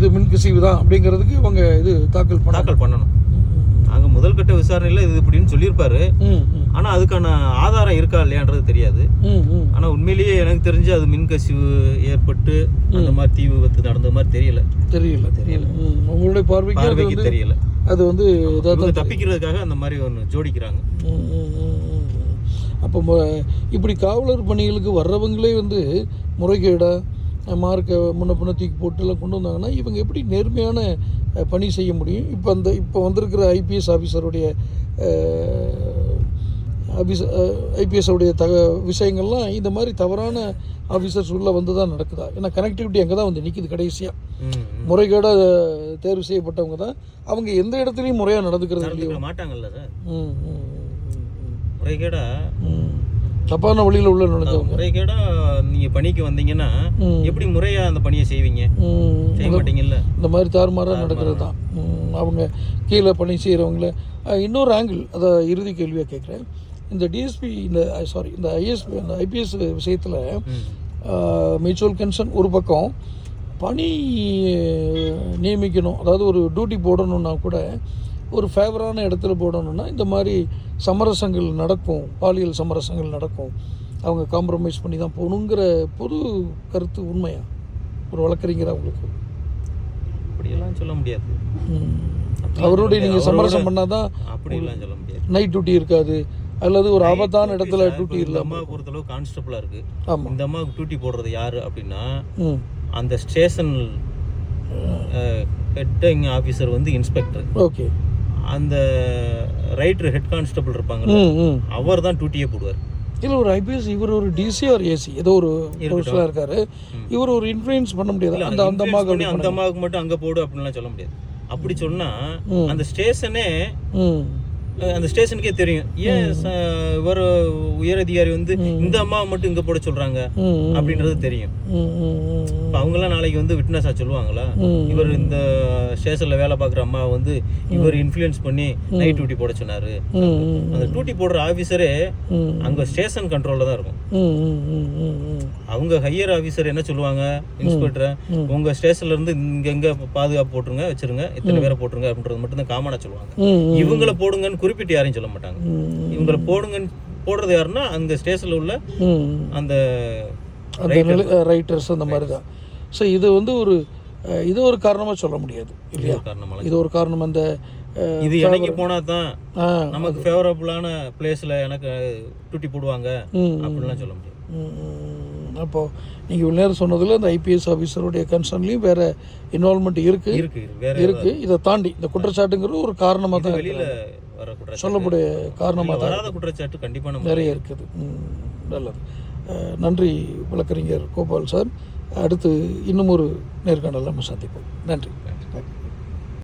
இது மின்கசிவு தான் அப்படிங்கிறதுக்கு இவங்க இது தாக்கல் பண்ண தாக்கல் பண்ணணும். அங்க முதல் கட்ட விசாரணையில இது இப்படின்னு சொல்லியிருப்பாரு. ம் ம். ஆனா அதுக்கான ஆதாரம் இருக்கா இல்லையான்றது தெரியாது. ம் ம். ஆனா உண்மையிலேயே எனக்கு தெரிஞ்சு அது மின்கசிவு ஏற்பட்டு அந்த மாதிரி தீ விபத்து நடந்த மாதிரி தெரியல. தெரியல தெரியல. உங்களுடைய பார்வைக்கு பார்வைக்கு தெரியல. அது வந்து தப்பிக்கிறதுக்காக அந்த மாதிரி ஒன்று ஜோடிக்கிறாங்க. அப்போ இப்படி காவலர் பணிகளுக்கு வர்றவங்களே வந்து முறைகேடா மார்க்கை முன்ன பின்ன தூக்கி போட்டு எல்லாம் கொண்டு வந்தாங்கன்னா இவங்க எப்படி நேர்மையான பணி செய்ய முடியும் இப்போ அந்த இப்போ வந்திருக்கிற ஐபிஎஸ் ஆஃபீஸருடைய ஆஃபீஸ் ஐபிஎஸ்ஸோடைய தக விஷயங்கள்லாம் இந்த மாதிரி தவறான ஆஃபீஸர்ஸ் உள்ளே வந்து தான் நடக்குதா ஏன்னா கனெக்டிவிட்டி அங்கே தான் வந்து நிற்கிது கடைசியாக. முறைகேடாக தேர்வு செய்யப்பட்டவங்க தான் அவங்க எந்த இடத்துலையும் முறையாக நடந்துக்கிறது மாட்டாங்கல்ல சார் ம், ம், ம், ம். முறைகேடா ம். தப்பான வழியில் உள்ள நுழைஞ்சவங்க முறைகேடா நீங்க பணிக்கு வந்தீங்கன்னா. எப்படி முறையா அந்த பணியை செய்வீங்க. செய்ய மாட்டீங்கல்ல இந்த மாதிரி தாறுமாறாக நடக்கிறது தான். அவங்க கீழே பணி செய்கிறவங்கள இன்னொரு ஆங்கிள் அதை இறுதி கேள்வியாக கேட்குறேன் இந்த டிஎஸ்பி இந்த சாரி இந்த ஐஎஸ்பி இந்த ஐபிஎஸ் விஷயத்தில். மியூச்சுவல் கன்சர்ன் ஒரு பக்கம் பணி நியமிக்கணும் அதாவது ஒரு டியூட்டி போடணுன்னா கூட ஒரு ஃபேவரான இடத்துல போடணும்னா இந்த மாதிரி சமரசங்கள் நடக்கும். பாலியல் சமரசங்கள் நடக்கும். அவங்க காம்ப்ரமைஸ் பண்ணி தான் போகணுங்கிற பொது கருத்து உண்மையா? ஒரு வழக்கறிஞர் அவங்களுக்கு அப்படியெல்லாம் சொல்ல முடியாது. அவருடைய நீங்கள் சமரசம் பண்ணால் தான் அப்படியெல்லாம் சொல்ல முடியாது. நைட் டியூட்டி இருக்காது. அல்லது ஒரு ஆபத்தான இடத்துல டியூட்டி இல்லை அம்மா பொறுத்தளவு கான்ஸ்டபிளா இருக்கு. ஆமாம் இந்த அம்மாவுக்கு டியூட்டி போடுறது யாரு அப்படின்னா அந்த ஸ்டேஷன் ஹெட்டிங் ஆஃபீஸர் வந்து இன்ஸ்பெக்டர் ஓகே. அந்த ரைட்டர் ஹெட் கான்ஸ்டபிள் ம் அவர் தான் டியூட்டியே போடுவார். இல்லை ஒரு ஐபிஎஸ் இவர் ஒரு டிசி ஒரு ஏசி ஏதோ ஒரு பொசிஷனாக இருக்காரு. இவர் ஒரு இன்ஃப்ளூயன்ஸ் பண்ண முடியாது. அந்த அந்த அம்மாவுக்கு அந்த அம்மாவுக்கு மட்டும் அங்க போடு அப்படின்லாம் சொல்ல முடியாது. அப்படி சொன்னா. அந்த ஸ்டேஷனே அந்த ஸ்டேஷனுக்கே தெரியும். ஏன் இவர் உயர் அதிகாரி வந்து இந்த அம்மாவை மட்டும் இங்க போட சொல்றாங்க. அப்படின்றது தெரியும். ம், ம், ம், இப்ப அவங்கெல்லாம் நாளைக்கு வந்து விட்னஸா சொல்லுவாங்களா. இவர் இந்த ஸ்டேஷன்ல வேலை பார்க்குற அம்மா வந்து இவர் இன்ஃப்ளூயன்ஸ் பண்ணி நைட் டியூட்டி போட சொன்னாரு. அந்த டியூட்டி போடுற ம். அங்க ஸ்டேஷன் கண்ட்ரோல்ல தான் இருக்கும். அவங்க ஹையர் ஆபீசர் என்ன சொல்லுவாங்க இன்ஸ்பெக்டர் உங்க ஸ்டேஷன்ல இருந்து இங்க எங்க பாதுகாப்பு போட்டுருங்க வச்சிருங்க இத்தனை பேரை போட்டுருங்க அப்படின்றது மட்டும் தான் காமனா சொல்லுவாங்க. இவங்கள போடுங்கன்னு குறிப்பிட்டு யாரையும் சொல்ல மாட்டாங்க. இவங்கள போடுங்கன்னு போடுறது யாருன்னா அந்த ஸ்டேஷன்ல உள்ள. அந்த ரைட்டர்ஸ் அந்த மாதிரி தான். ஸோ இது வந்து ஒரு இது ஒரு காரணமாக சொல்ல முடியாது இல்லையா? இது ஒரு காரணம் அந்த இது எனக்கு போனா தான் நமக்கு ஃபேவரபுளான பிளேஸ்ல எனக்கு டியூட்டி போடுவாங்க ம், அப்படின்லாம் சொல்ல முடியாது. ம், ம். அப்போ நீங்கள் இவ்வளோ நேரம் சொன்னதில் இந்த ஐபிஎஸ் ஆஃபீஸருடைய கன்சர்ன்லையும் வேற இன்வால்மெண்ட் இருக்கு. இருக்கு இதை தாண்டி இந்த குற்றச்சாட்டுங்கிறது ஒரு காரணமாக தான் வெளியில சொல்லக்கூடிய காரணமாக தான் குற்றச்சாட்டு கண்டிப்பா நம்ம நிறைய இருக்குது. நல்லது. நன்றி வழக்கறிஞர் கோபால் சார். அடுத்து இன்னும் ஒரு நேர்காணல் நம்ம சந்திப்போம். நன்றி.